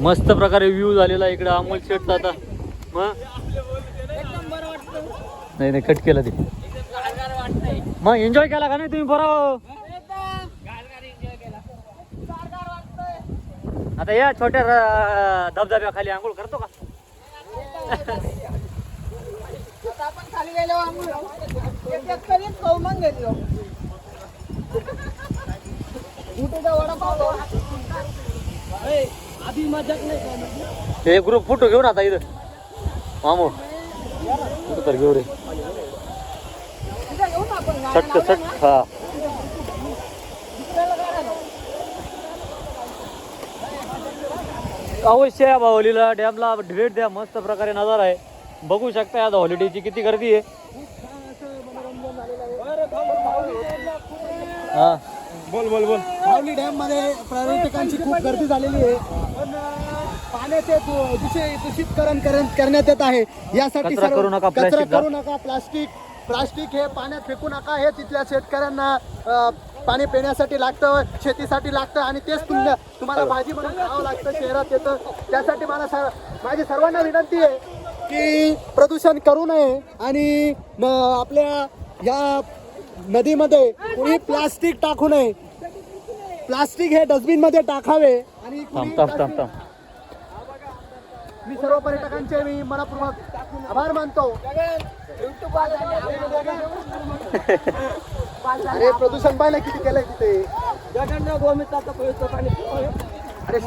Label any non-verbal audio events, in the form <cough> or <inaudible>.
मस्त प्रकारे व्ह्यू झालेला आहे इकडे अमोल शेटचा आता. मग नाही नाही कट केला ते. मग एन्जॉय केला का नाही तुम्ही बरं आता या छोट्या र- धबधब्याखाली आंघोळ करतो का? आता हे ग्रुप फोटो घेऊन आता इथं. मामो फोटो तर घेऊ रे. सट सट हा. अवश्य या बाहुलीला डॅमला भेट द्या. मस्त प्रकारे नजारा आहे. बघू शकता या हॉलिडेची किती गर्दी आहे. हा. बोल बोल बोल. माऊली डॅममध्ये पर्यटकांची खूप गर्दी झालेली आहे. पण पाण्याचे दूषितकरण करण- करण्यात येत आहे. यासाठी कचरा करू नका कचरा. करू नका. प्लास्टिक प्लास्टिक हे पाण्यात फेकू नका. हे तिथल्या शेतकऱ्यांना पाणी पिण्यासाठी लागतं शेतीसाठी लागतं आणि तेच तुमच्या तुम्हाला भाजी म्हणून खावं लागतं शहरात येतं. त्यासाठी मला सर माझी सर्वांना विनंती आहे की प्रदूषण करू नये आणि आपल्या या नदीमध्ये कुणी प्लास्टिक टाकू नये. प्लास्टिक हे डस्टबिनमध्ये टाकावे. आणि थांब कुणी थांब थांब थांब मी सर्व पर्यटकांचे मी मनपूर्वक आभार मानतो. <laughs> अरे प्रदूषण पाहिलं किती केलंय तिथे. जगन्नाथ गोमिताचं पवित्र पाणी